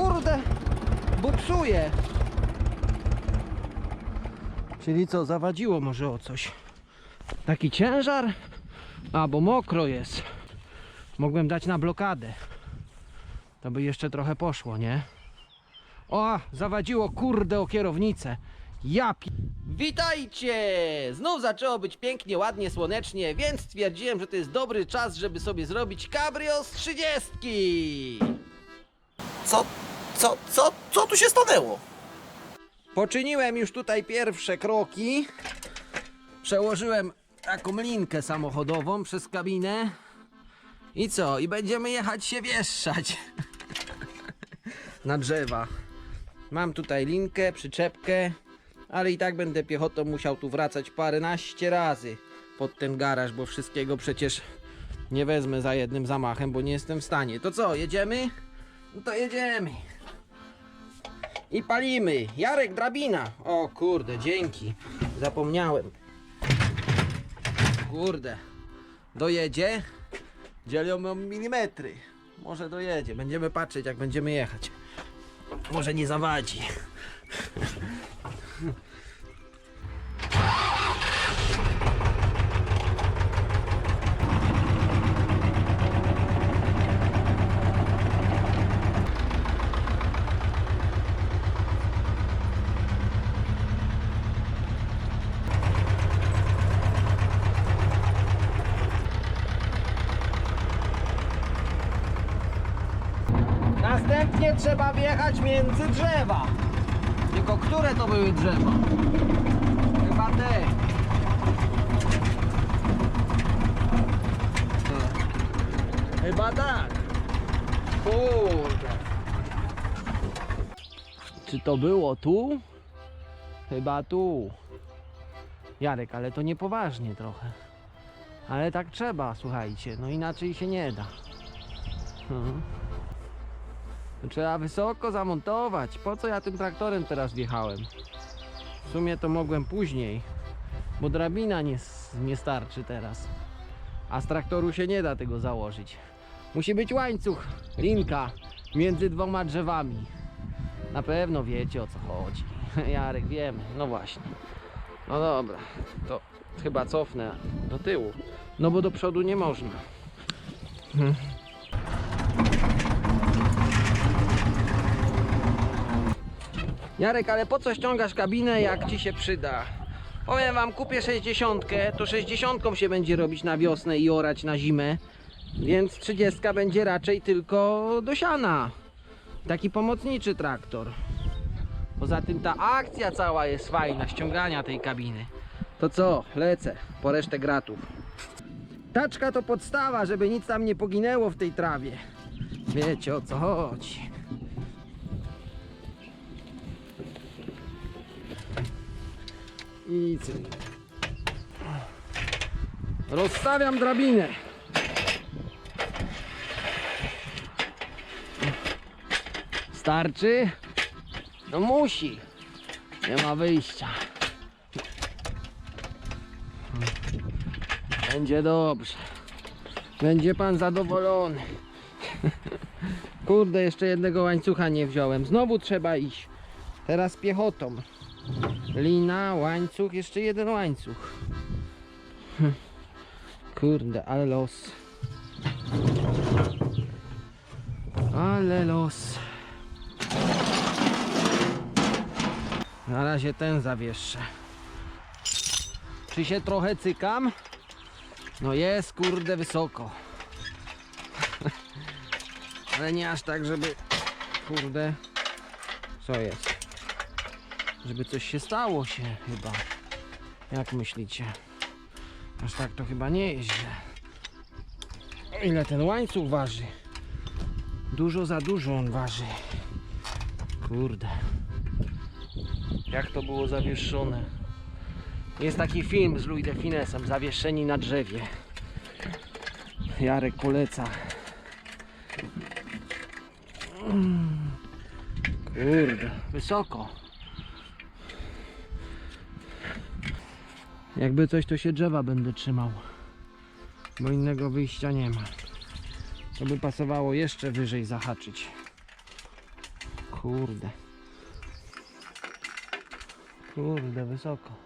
kurde, buksuje. Czyli co, zawadziło może o coś. Taki ciężar? A, bo mokro jest. Mogłem dać na blokadę. To by jeszcze trochę poszło, nie? O, zawadziło kurde o kierownicę. Ja pi... Witajcie! Znów zaczęło być pięknie, ładnie, słonecznie, więc stwierdziłem, że to jest dobry czas, żeby sobie zrobić cabrio z 30. Co, co, co, co tu się stanęło? Poczyniłem już tutaj pierwsze kroki. Przełożyłem taką linkę samochodową przez kabinę. I co? I będziemy jechać się wieszać na drzewa. Mam tutaj linkę, przyczepkę, ale i tak będę piechotą musiał tu wracać paręnaście razy pod ten garaż, bo wszystkiego przecież nie wezmę za jednym zamachem, bo nie jestem w stanie. To co, jedziemy? No to jedziemy. I palimy. Jarek, drabina. O kurde, dzięki. Zapomniałem. Kurde. Dojedzie? Dzielą milimetry. Może dojedzie. Będziemy patrzeć, jak będziemy jechać. Może nie zawadzi. Następnie trzeba wjechać między drzewa. Tylko które to były drzewa? Chyba te. Chyba tak. Kurde. Czy to było tu? Chyba tu. Jarek, ale to niepoważnie trochę. Ale tak trzeba, słuchajcie. No inaczej się nie da. Mhm. Trzeba wysoko zamontować. Po co ja tym traktorem teraz wjechałem? W sumie to mogłem później, bo drabina nie, nie starczy teraz. A z traktoru się nie da tego założyć. Musi być łańcuch, linka między dwoma drzewami. Na pewno wiecie o co chodzi. Jarek, wiemy. No właśnie. No dobra, to chyba cofnę do tyłu. No bo do przodu nie można. Jarek, ale po co ściągasz kabinę, jak ci się przyda? Powiem wam, kupię 60, to 60 się będzie robić na wiosnę i orać na zimę, więc 30 będzie raczej tylko do siana. Taki pomocniczy traktor. Poza tym ta akcja cała jest fajna, ściągania tej kabiny. To co, lecę po resztę gratów. Taczka to podstawa, żeby nic tam nie poginęło w tej trawie. Wiecie o co chodzi. I. Rozstawiam drabinę. Starczy? No musi. Nie ma wyjścia. Będzie dobrze. Będzie pan zadowolony. Kurde, jeszcze jednego łańcucha nie wziąłem. Znowu trzeba iść. Teraz piechotą. Lina, łańcuch, jeszcze jeden łańcuch. Hm. Kurde, ale los. Ale los. Na razie ten zawieszczę. Czy się trochę cykam? No jest, kurde, wysoko. Ale nie aż tak, żeby... Kurde... Co jest? Żeby coś się stało się chyba. Jak myślicie? Aż tak to chyba nie jest źle. Ile ten łańcuch waży? Dużo za dużo on waży. Kurde. Jak to było zawieszone? Jest taki film z Louis de Finesem, zawieszeni na drzewie. Jarek poleca. Mm. Kurde, wysoko. Jakby coś, to się drzewa będę trzymał. Bo innego wyjścia nie ma. To by pasowało jeszcze wyżej zahaczyć. Kurde. Kurde, wysoko.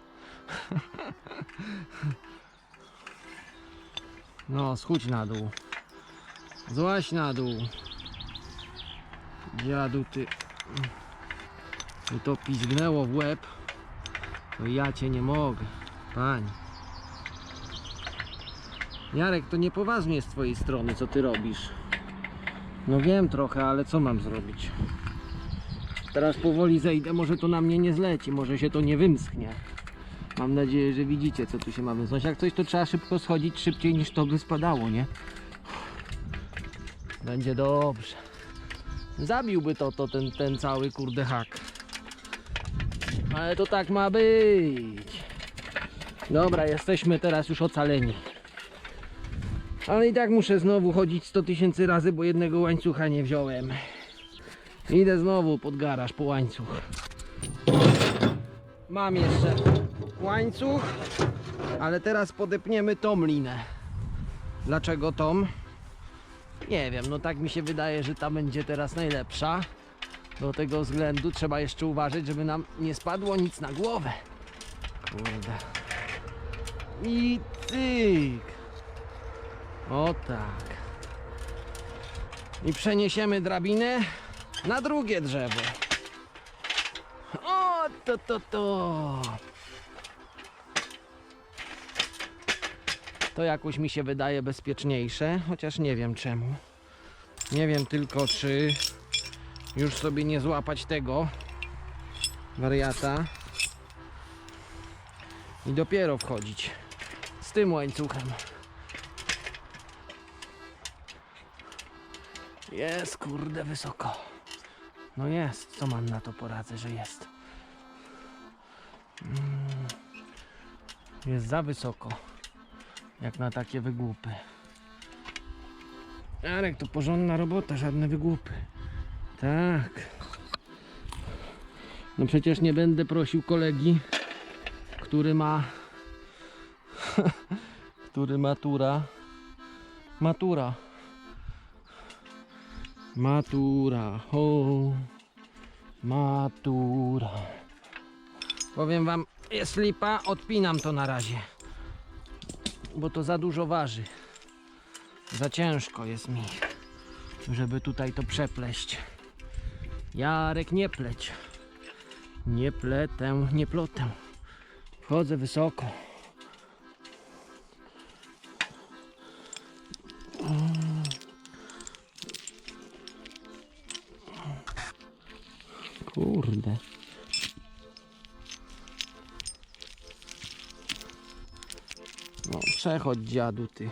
No, schudź na dół. Złaź na dół. Dziadu, ty... Ty to pizgnęło w łeb. To ja cię nie mogę. Pani. Jarek, to niepoważnie z twojej strony, co ty robisz. No wiem trochę, ale co mam zrobić? Teraz powoli zejdę, może to na mnie nie zleci, może się to nie wymsknie. Mam nadzieję, że widzicie, co tu się ma wymsknąć. Jak coś, to trzeba szybko schodzić, szybciej niż to by spadało, nie? Będzie dobrze. Zabiłby to, to ten, ten cały kurde hak. Ale to tak ma być. Dobra, jesteśmy teraz już ocaleni. Ale i tak muszę znowu chodzić 100 tysięcy razy, bo jednego łańcucha nie wziąłem. Idę znowu pod garaż po łańcuch. Mam jeszcze łańcuch, ale teraz podepniemy tą linę. Dlaczego tą? Nie wiem, no tak mi się wydaje, że ta będzie teraz najlepsza. Do tego względu trzeba jeszcze uważać, żeby nam nie spadło nic na głowę. Kurde. I cyk. O tak. I przeniesiemy drabinę na drugie drzewo. O, to, to, to. To jakoś mi się wydaje bezpieczniejsze, chociaż nie wiem czemu. Nie wiem tylko, czy już sobie nie złapać tego wariata i dopiero wchodzić tym łańcuchem. Jest kurde wysoko. No jest, co mam na to poradzę, że jest. Mm. Jest za wysoko. Jak na takie wygłupy. Jarek, to porządna robota, żadne wygłupy. Tak. No przecież nie będę prosił kolegi, który ma który matura? Matura. Matura ho. Matura. Powiem wam jest lipa odpinam to na razie bo to za dużo waży. Za ciężko jest mi żeby tutaj to przepleść. Jarek nie pleć. Nie pletę, nie plotę. Wchodzę wysoko Kurde. No, przechodź dziadu ty.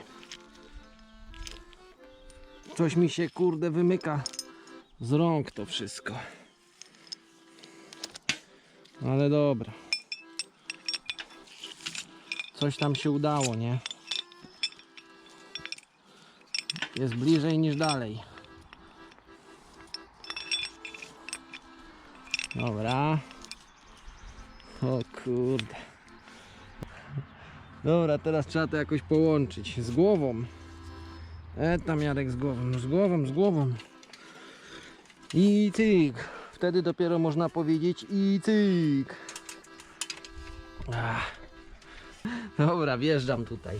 Coś mi się kurde wymyka z rąk to wszystko. Ale dobra. Coś tam się udało, nie? Jest bliżej niż dalej. Dobra. O kurde. Dobra, teraz trzeba to jakoś połączyć z głową. E tam Jarek z głową, z głową, z głową. I cyk. Wtedy dopiero można powiedzieć i cyk. Ach. Dobra, wjeżdżam tutaj.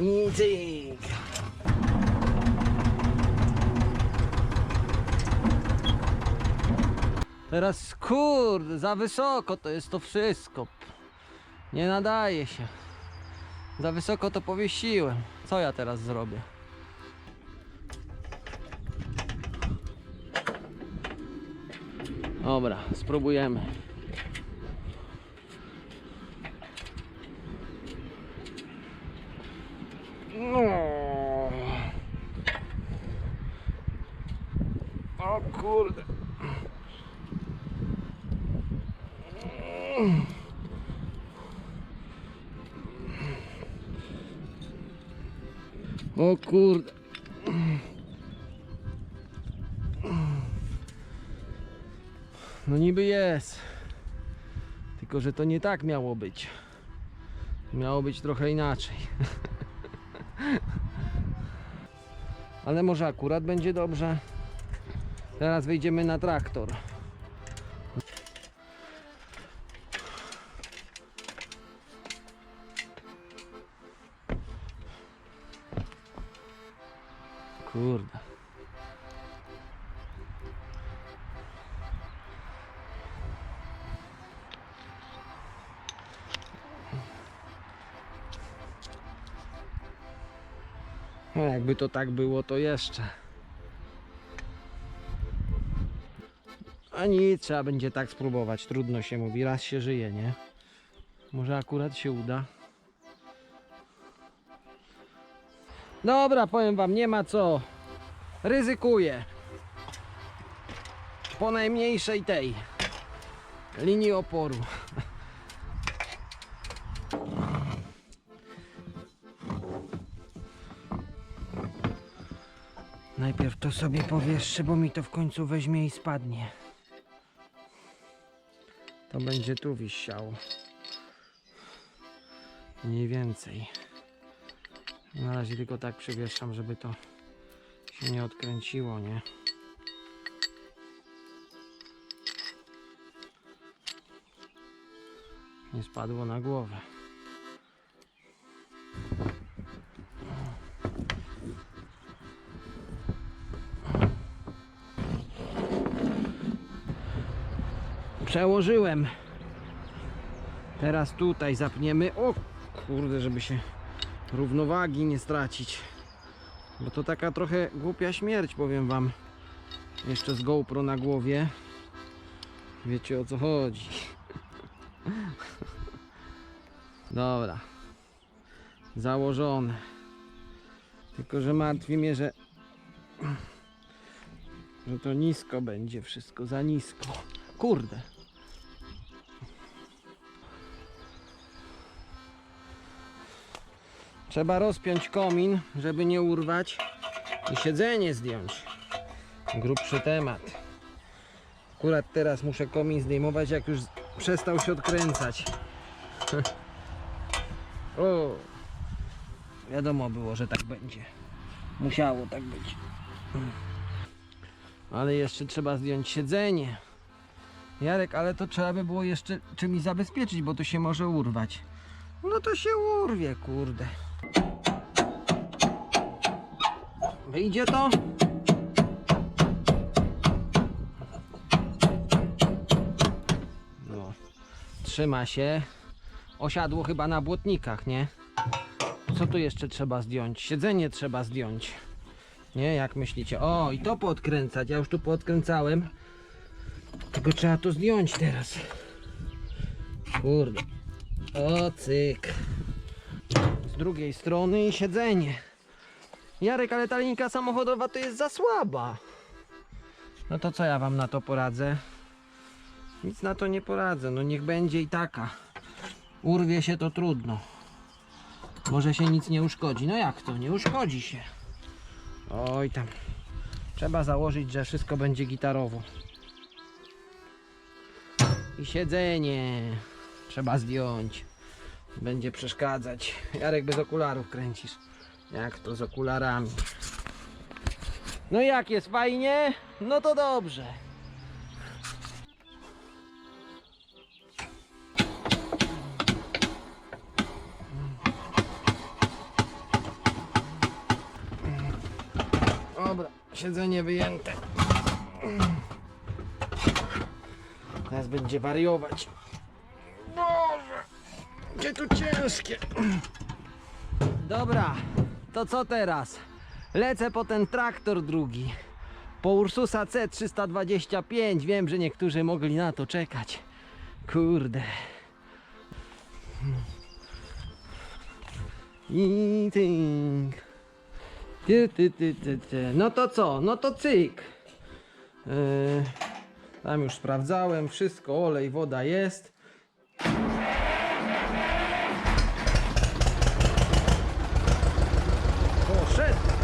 I cyk. Teraz kurde, za wysoko to jest to wszystko. Nie nadaje się. Za wysoko to powiesiłem. Co ja teraz zrobię? Dobra, spróbujemy. No niby jest. Tylko, że to nie tak miało być. Miało być trochę inaczej. Ale może akurat będzie dobrze. Teraz wejdziemy na traktor. Kurde. To tak było, to jeszcze. A nic, trzeba będzie tak spróbować. Trudno się mówi, raz się żyje, nie? Może akurat się uda. Dobra, powiem wam, nie ma co. Ryzykuję. Po najmniejszej tej linii oporu. Najpierw to sobie powieszczę, bo mi to w końcu weźmie i spadnie. To będzie tu wisiało. Mniej więcej. Na razie tylko tak przewieszam, żeby to się nie odkręciło, nie? Nie spadło na głowę. Przełożyłem. Teraz tutaj zapniemy. O kurde, żeby się równowagi nie stracić. Bo to taka trochę głupia śmierć, powiem wam. Jeszcze z GoPro na głowie. Wiecie o co chodzi. Dobra. Założone. Tylko, że martwi mnie, że że to nisko będzie wszystko, za nisko. Kurde. Trzeba rozpiąć komin, żeby nie urwać i siedzenie zdjąć. Grubszy temat. Akurat teraz muszę komin zdejmować, jak już przestał się odkręcać. o, wiadomo było, że tak będzie. Musiało tak być. Ale jeszcze trzeba zdjąć siedzenie. Jarek, ale to trzeba by było jeszcze czymś zabezpieczyć, bo to się może urwać. No to się urwie, kurde. Wyjdzie to? No. Trzyma się. Osiadło chyba na błotnikach, nie? Co tu jeszcze trzeba zdjąć? Siedzenie trzeba zdjąć. Nie, jak myślicie? O, i to podkręcać. Ja już tu podkręcałem. Tylko trzeba to zdjąć teraz. Kurde. O, cyk. Z drugiej strony i siedzenie. Jarek, ale ta linka samochodowa to jest za słaba. No to co ja wam na to poradzę? Nic na to nie poradzę. No niech będzie i taka. Urwie się to trudno. Może się nic nie uszkodzi. No jak to? Nie uszkodzi się. Oj tam. Trzeba założyć, że wszystko będzie gitarowo. I siedzenie trzeba zdjąć. Będzie przeszkadzać. Jarek bez okularów kręcisz. Jak to z okularami? No jak jest fajnie? No to dobrze. Dobra, siedzenie wyjęte. Teraz będzie wariować. Boże, gdzie tu ciężkie. Dobra, to co teraz? Lecę po ten traktor drugi. Po Ursusa C325. Wiem, że niektórzy mogli na to czekać. Kurde. No to co? No to cyk. Yy, tam już sprawdzałem. Wszystko, olej, woda jest. Poszedł.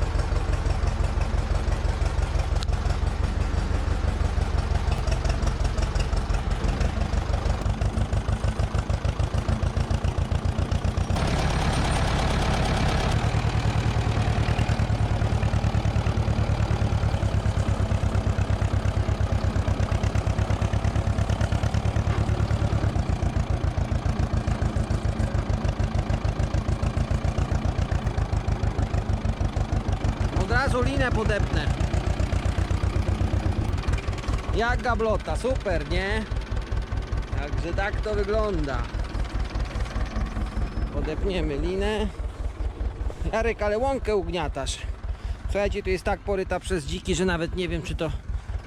Razu linę podepnę. Jak gablota, super, nie? Także tak to wygląda. Podepniemy linę. Jarek, ale łąkę ugniatasz. Słuchajcie, tu jest tak poryta przez dziki, że nawet nie wiem, czy to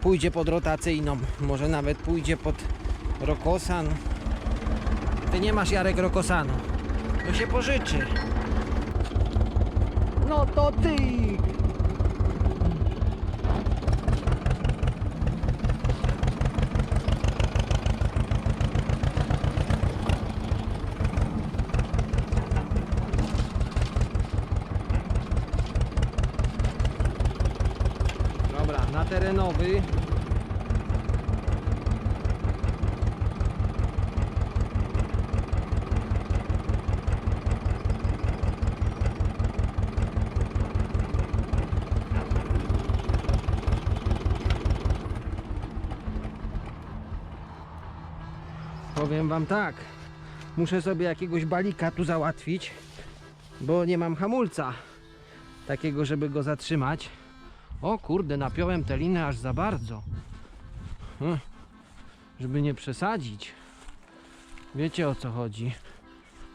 pójdzie pod rotacyjną. Może nawet pójdzie pod rokosan. Ty nie masz, Jarek, rokosanu. To się pożyczy. No to ty! Dobra, na terenowy. Powiem wam tak. Muszę sobie jakiegoś balika tu załatwić, bo nie mam hamulca takiego, żeby go zatrzymać. O kurde, napiąłem tę linę aż za bardzo. Hm, Żeby nie przesadzić. Wiecie o co chodzi.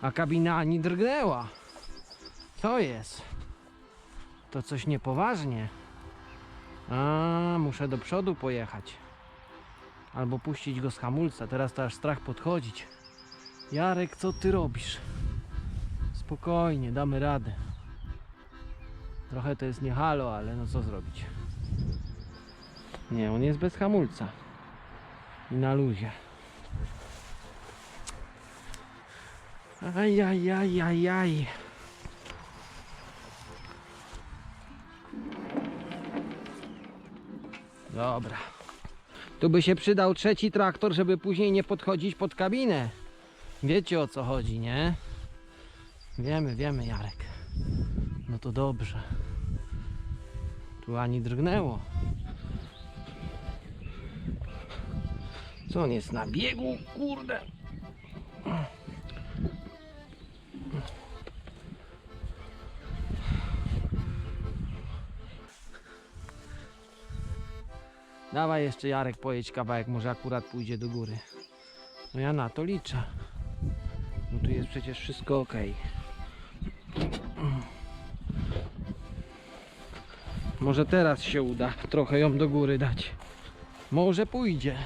A kabina ani drgnęła. Co jest? To coś niepoważnie. A, muszę do przodu pojechać. Albo puścić go z hamulca. Teraz to aż strach podchodzić. Jarek, co ty robisz? Spokojnie, damy radę. Trochę to jest nie halo, ale no co zrobić? Nie, on jest bez hamulca. I na luzie. Aj, aj, aj, aj, aj. Dobra. Tu by się przydał trzeci traktor, żeby później nie podchodzić pod kabinę. Wiecie o co chodzi, nie? Wiemy, wiemy, Jarek. No to dobrze. Tu ani drgnęło. Co on jest na biegu? Kurde. Dawaj jeszcze Jarek pojedź kawałek, może akurat pójdzie do góry. No ja na to liczę. No tu jest przecież wszystko ok. Może teraz się uda trochę ją do góry dać. Może pójdzie.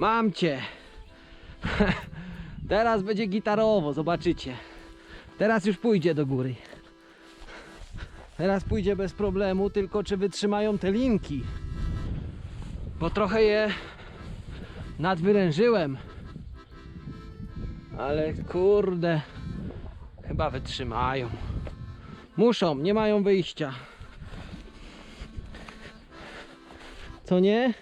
Mam cię. Teraz będzie gitarowo, zobaczycie. Teraz już pójdzie do góry. Teraz pójdzie bez problemu, tylko czy wytrzymają te linki. Bo trochę je nadwyrężyłem. Ale kurde, chyba wytrzymają. Muszą, nie mają wyjścia. Co nie?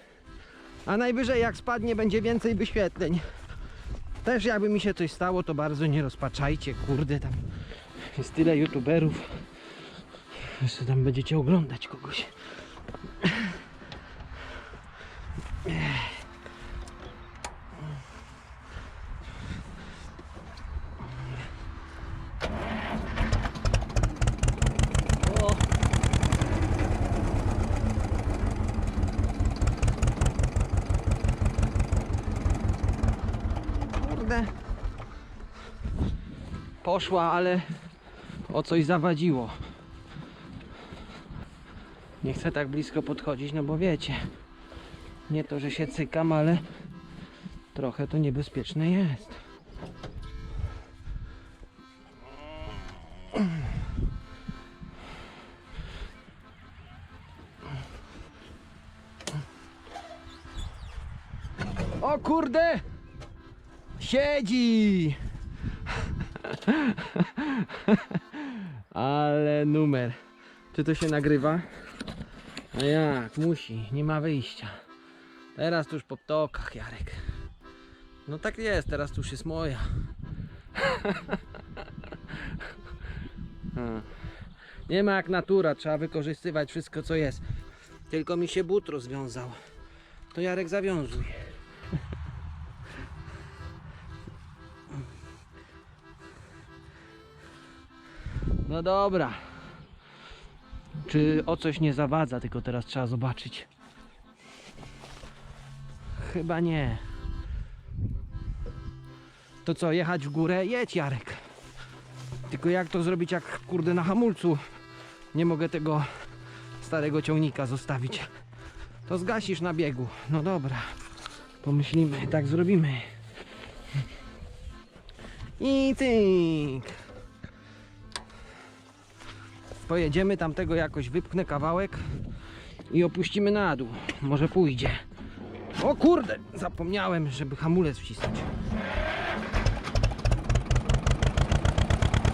A najwyżej jak spadnie będzie więcej wyświetleń. Też jakby mi się coś stało, to bardzo nie rozpaczajcie, kurde tam jest tyle youtuberów. Jeszcze tam będziecie oglądać kogoś. Poszła, ale o coś zawadziło. Nie chcę tak blisko podchodzić, no bo wiecie. Nie to, że się cykam, ale trochę to niebezpieczne jest. kurde! Siedzi! Ale numer. Czy to się nagrywa? No jak, musi, nie ma wyjścia. Teraz tu już po ptokach, Jarek. No tak jest, teraz tu już jest moja. Hmm. Nie ma jak natura, trzeba wykorzystywać wszystko co jest. Tylko mi się but rozwiązał. To Jarek zawiązuj. No dobra. Czy o coś nie zawadza, tylko teraz trzeba zobaczyć. Chyba nie. To co, jechać w górę? Jedź Jarek. Tylko jak to zrobić, jak kurde na hamulcu nie mogę tego starego ciągnika zostawić. To zgasisz na biegu. No dobra. Pomyślimy, tak zrobimy. I tyk. Pojedziemy tamtego jakoś, wypchnę kawałek i opuścimy na dół. Może pójdzie. O kurde, zapomniałem, żeby hamulec wcisnąć.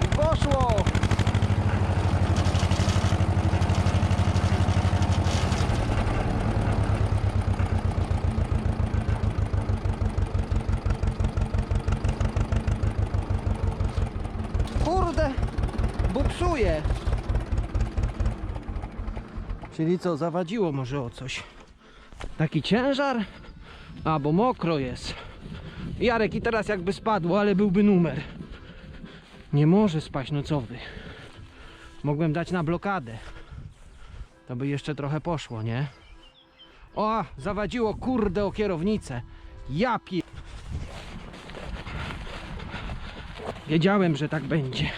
I poszło! Kurde, buksuje. Czyli co, zawadziło może o coś. Taki ciężar? A, bo mokro jest. Jarek i teraz jakby spadło, ale byłby numer. Nie może spaść nocowy. Mogłem dać na blokadę. To by jeszcze trochę poszło, nie? O, zawadziło kurde o kierownicę. Ja pie... Wiedziałem, że tak będzie.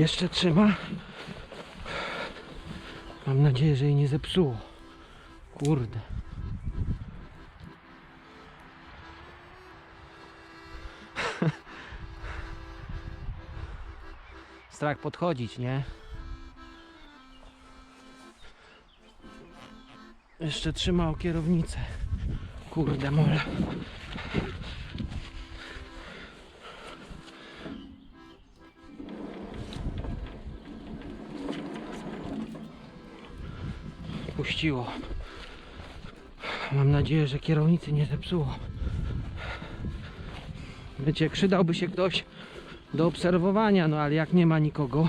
Jeszcze trzyma. Mam nadzieję, że jej nie zepsuło. Kurde. Strach podchodzić, nie? Jeszcze trzyma o kierownicę. Kurde mole. Puściło. Mam nadzieję, że kierownicy nie zepsuło. Wiecie, przydałby się ktoś do obserwowania, no ale jak nie ma nikogo,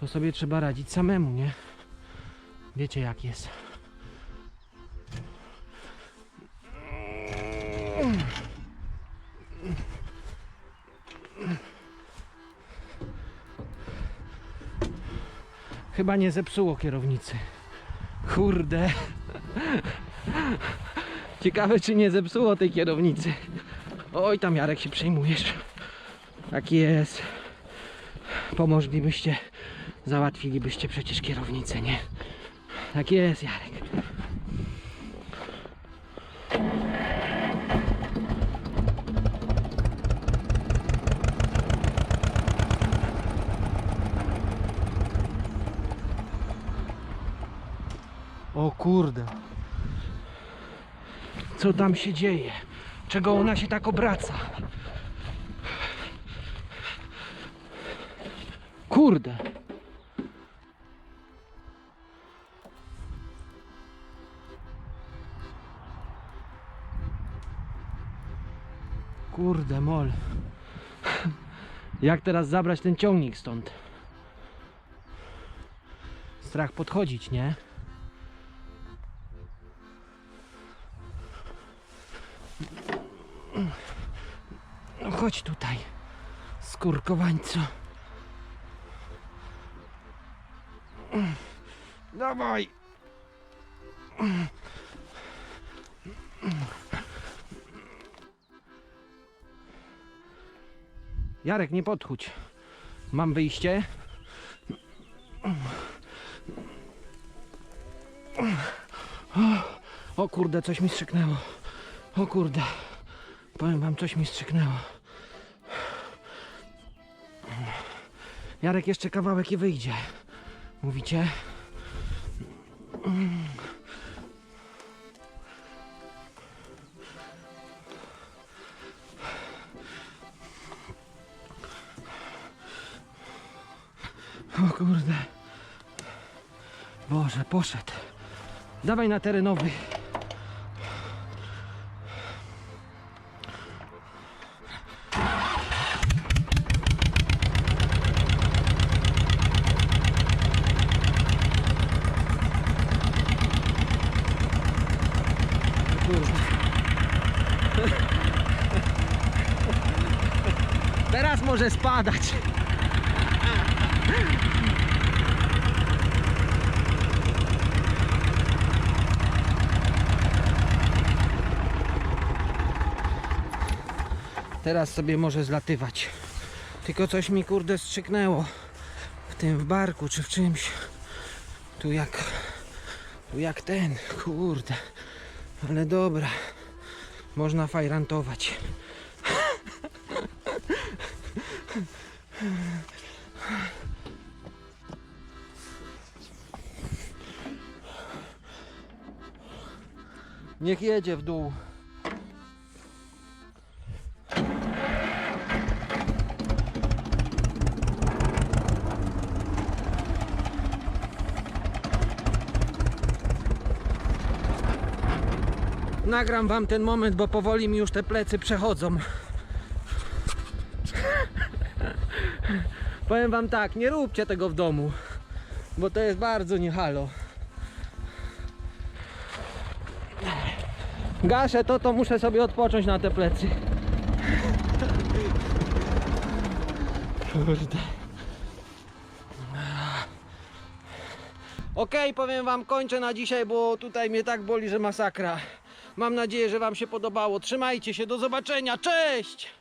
to sobie trzeba radzić samemu, nie? Wiecie jak jest. Chyba nie zepsuło kierownicy. Kurde. Ciekawe, czy nie zepsuło tej kierownicy. Oj, tam Jarek się przejmujesz. Tak jest. Pomożlibyście, załatwilibyście przecież kierownicę, nie? Tak jest, Jarek. Kurde. Co tam się dzieje? Czego ona się tak obraca? Kurde. Kurde mol. Jak teraz zabrać ten ciągnik stąd? Strach podchodzić, nie? No chodź tutaj, skurkowańco. Dawaj. Jarek, nie podchódź. Mam wyjście. O kurde, coś mi strzyknęło. O kurde. Powiem wam, coś mi strzyknęło. Jarek jeszcze kawałek i wyjdzie. Mówicie? O kurde. Boże, poszedł. Dawaj na terenowy. Kurde. Teraz może spadać. Teraz sobie może zlatywać. Tylko coś mi kurde strzyknęło. W tym w barku czy w czymś. Tu jak. Tu jak ten. Kurde. Ale dobra. Można fajrantować. Niech jedzie w dół. Nagram wam ten moment, bo powoli mi już te plecy przechodzą. Powiem wam tak, nie róbcie tego w domu, bo to jest bardzo nie halo. Gaszę to, to muszę sobie odpocząć na te plecy. Kurde. Okej, powiem wam, kończę na dzisiaj, bo tutaj mnie tak boli, że masakra. Mam nadzieję, że wam się podobało. Trzymajcie się, do zobaczenia, cześć!